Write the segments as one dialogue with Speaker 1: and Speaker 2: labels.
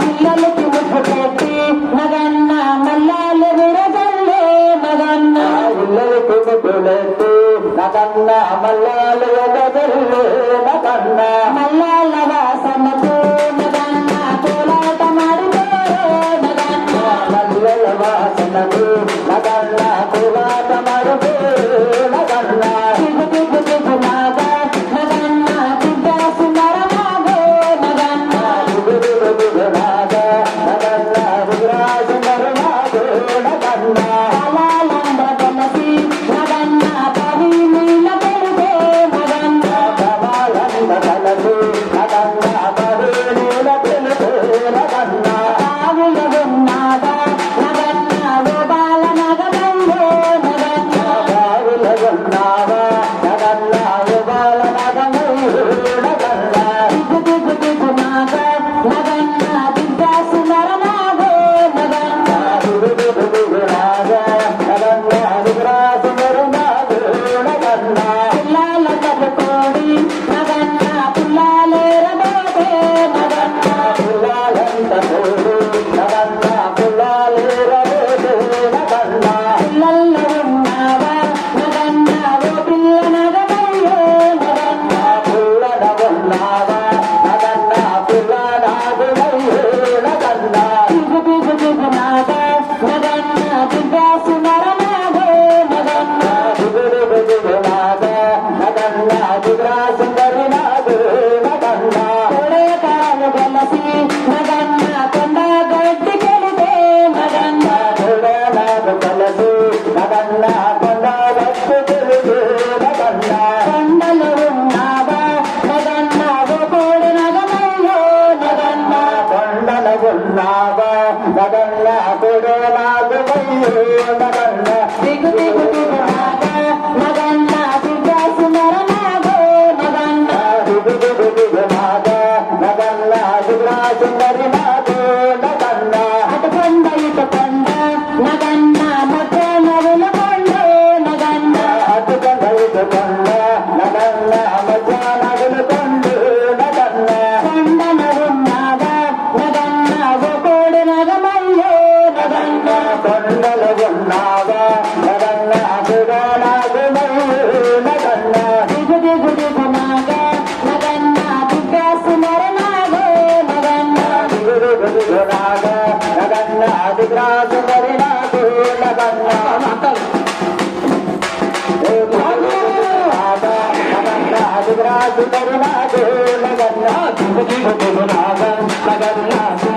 Speaker 1: పిల్లలకి ముద్దు పెట్టి మగన్న మల్లాలు విరగల్లే మగన్న.
Speaker 2: పిల్లలకి ముద్దు పెట్టి మగన్న మల్లాలు విరగల్లే మగన్న.
Speaker 1: మల్లాల వాసనకు మగన్న కోలాట మాడిపోరే మగన్న.
Speaker 2: మల్లల వాసనకు మగన్న.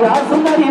Speaker 3: రాజా సుందరి